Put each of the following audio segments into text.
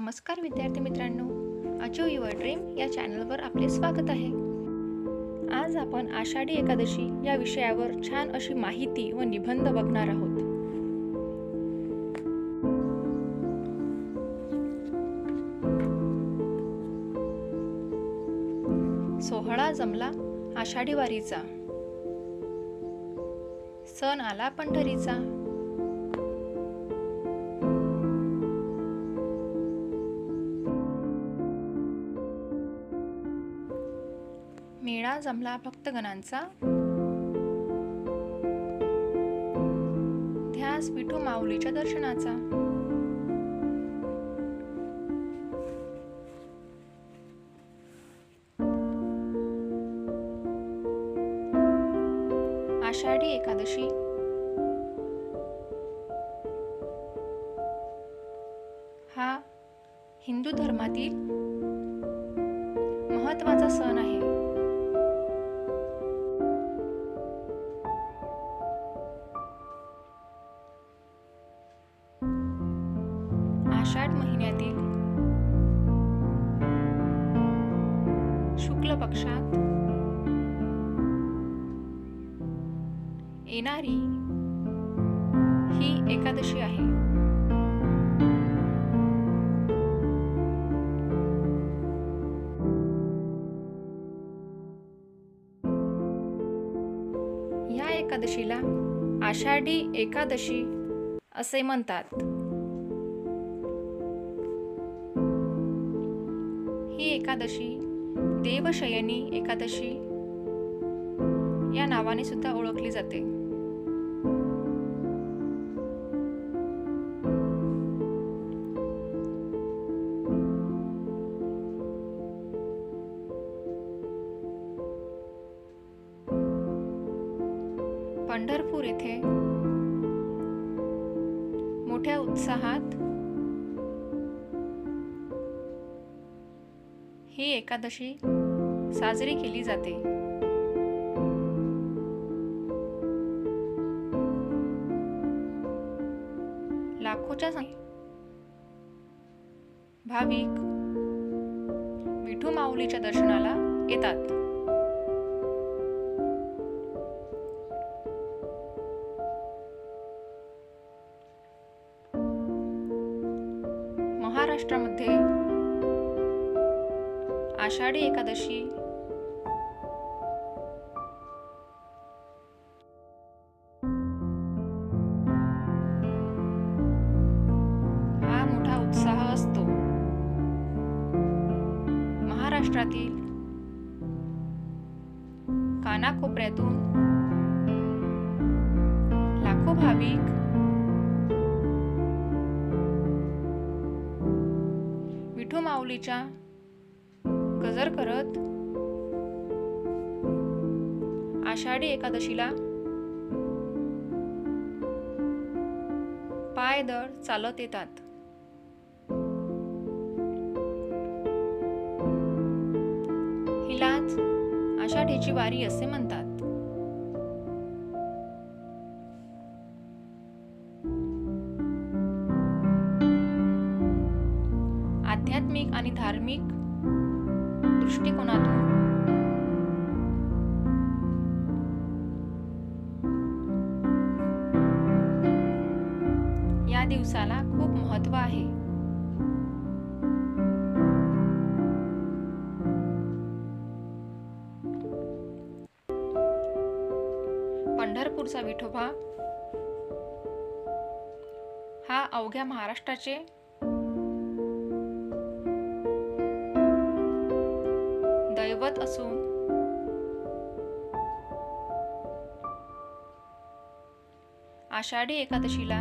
नमस्कार विद्यार्थी मित्रांनो. अचो युअर ड्रीम या चॅनलवर आपले स्वागत आहे. आज आपण आषाढी एकादशी या विषयावर छान अशी माहिती व निबंध बघणार आहोत. सोहळा जमला आषाढी वारीचा. सण आला पंढरीचा. मेळा जमला भक्तगणांचा ध्यास विठू माऊलीच्या दर्शनाचा. आषाढी एकादशी. हा हिंदू धर्मातील महत्त्वाचा सण आहे. आषाढ महिन्यातील शुक्ल पक्षात येणारी ही एकादशी आहे. या एकादशीला आषाढी एकादशी असे म्हणतात. ही एकादशी देवशयनी एकादशी या नावाने सुद्धा ओळखली जाते. पंढरपूर येथे मोठ्या उत्साहात ही एकादशी साजरी केली जाते. लाखोच्या भाविक विठू माऊलीच्या दर्शनाला येतात. महाराष्ट्रामध्ये आषाढी एकादशी. हा मोठा उत्साह असतो. महाराष्ट्रातील कानाकोपऱ्यातून लाखो भाविक विठू माऊलीच्या गजर करत. आषाढी एकादशीला पायदळ चालत येतात. हिलाच आषाढीची वारी असे म्हणतात. आध्यात्मिक आणि धार्मिक दृष्टिकोनातून या दिवसाला खूप महत्त्व आहे. पंढरपूरचा विठोबा हा अवघ्या महाराष्ट्राचे दैवत असून. आषाढी एकादशीला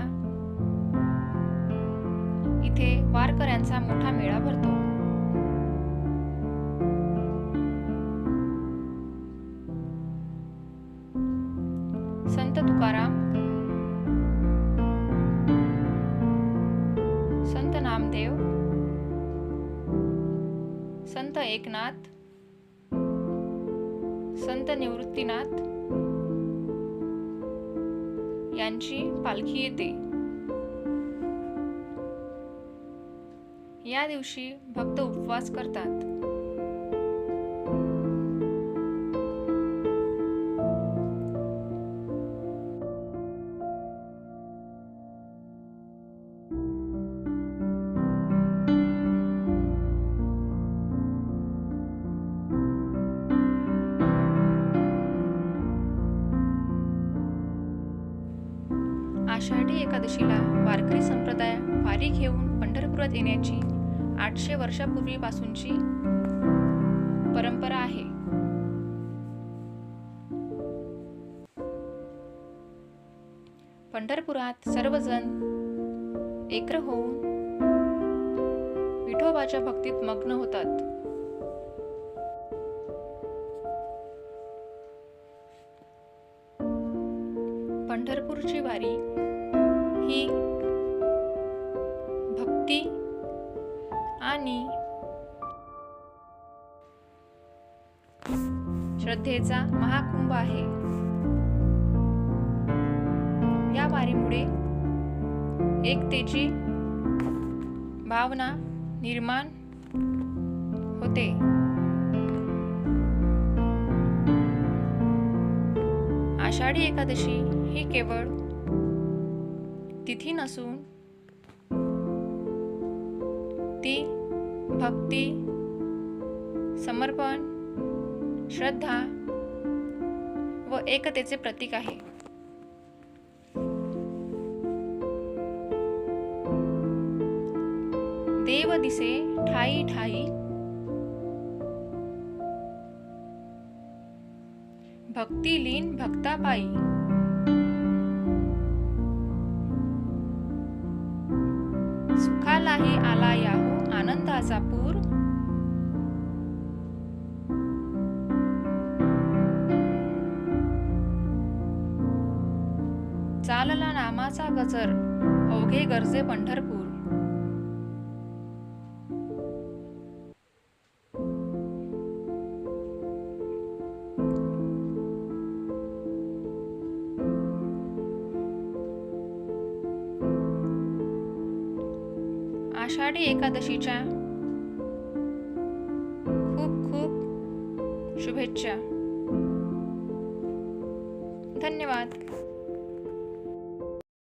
इथे वारकऱ्यांचा मोठा मेळा भरतो. संत तुकाराम संत नामदेव संत एकनाथ संत निवृत्तीनाथ यांची पालखी येते. या दिवशी भक्त उपवास करतात. एकादशीला वारकरी संप्रदाय वारी घेऊन पंढरपुरात येण्याची आठशे वर्षापूर्वीपासूनची परंपरा आहे. पंढरपुरात सर्वजण एकत्र होऊन विठोबाच्या भक्तीत मग्न होतात. पंढरपूरची वारी आणि श्रद्धेचा महाकुंभ आहे. या वारीमुळे एकतेची भावना निर्माण होते. आषाढी एकादशी ही केवळ तिथी नसून ती भक्ती समर्पण श्रद्धा व एकतेचे प्रतीक आहे. देव दिसे ठाई ठाई. भक्ती लीन भक्ता पायी सुखालाही आला याहू. आनंदाचा पूर चालला नामाचा गजर अवघे गरजे पंढरपूर. आषाढी एकादशीच्या खूप खूप शुभेच्छा. धन्यवाद.